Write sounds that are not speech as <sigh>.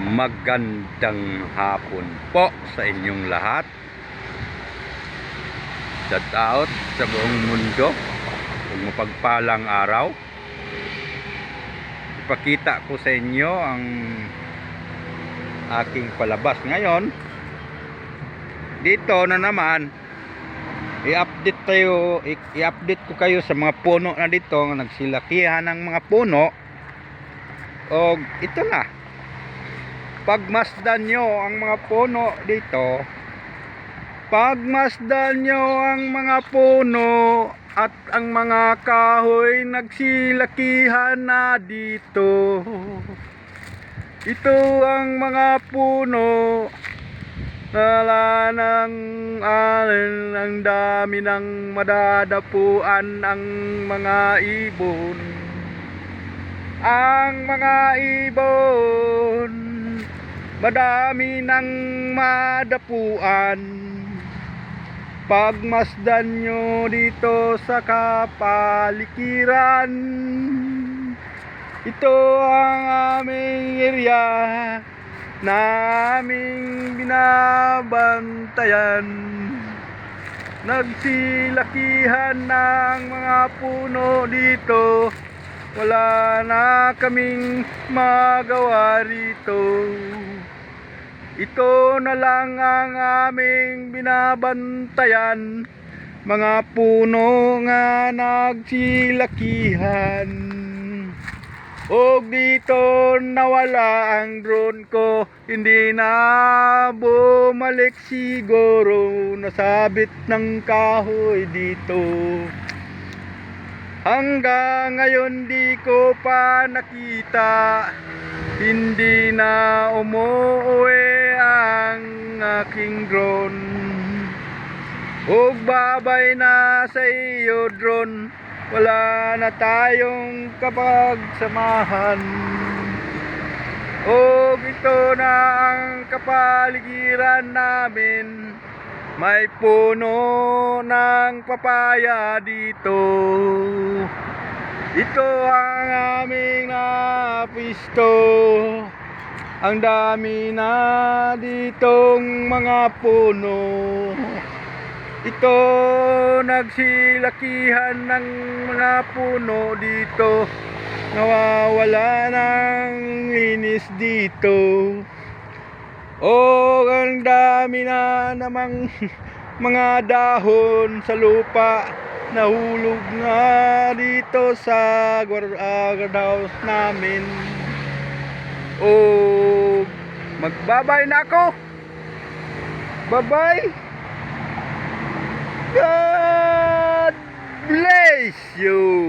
Magandang hapon po sa inyong lahat. Shout out sa buong mundo. Kung mapagpalang araw. Ipakita ko sa inyo ang aking palabas ngayon. Dito na naman i-update tayo, i-update ko kayo sa mga puno na dito, nagsilakihan ng mga puno. O ito na. Pagmasdan nyo ang mga puno dito, pagmasdan nyo ang mga puno at ang mga kahoy nagsilakihan na dito. Ito ang mga puno. Nala ng alin ang dami ng madadapuan ang mga ibon. Ang mga ibon Madami ng madapuan. Pagmasdan nyo dito sa kapalikiran Ito ang aming area naming binabantayan. Nagsilakihan ng mga puno dito Wala na kaming magawa rito. Ito na lang ang aming binabantayan. Mga puno nga nagsilakihan. O dito nawala ang drone ko. Hindi na bumalik siguro. Nasabit ng kahoy dito Hanggang ngayon di ko pa nakita Hindi na umuwi ang aking drone. Ug babay na sa iyo drone. Wala na tayong kapagsamahan. O ito na ang kapaligiran namin May puno ng papaya dito. Ito ang aming napisto. Ang dami na ditong mga puno. Ito nagsilakihan ng mga puno dito. Nawawala ng linis dito O ang dami na namang <laughs> mga dahon sa lupa. Nahulog na dito sa uh, guardhouse namin. O magbabay na ako. Bye-bye God bless you.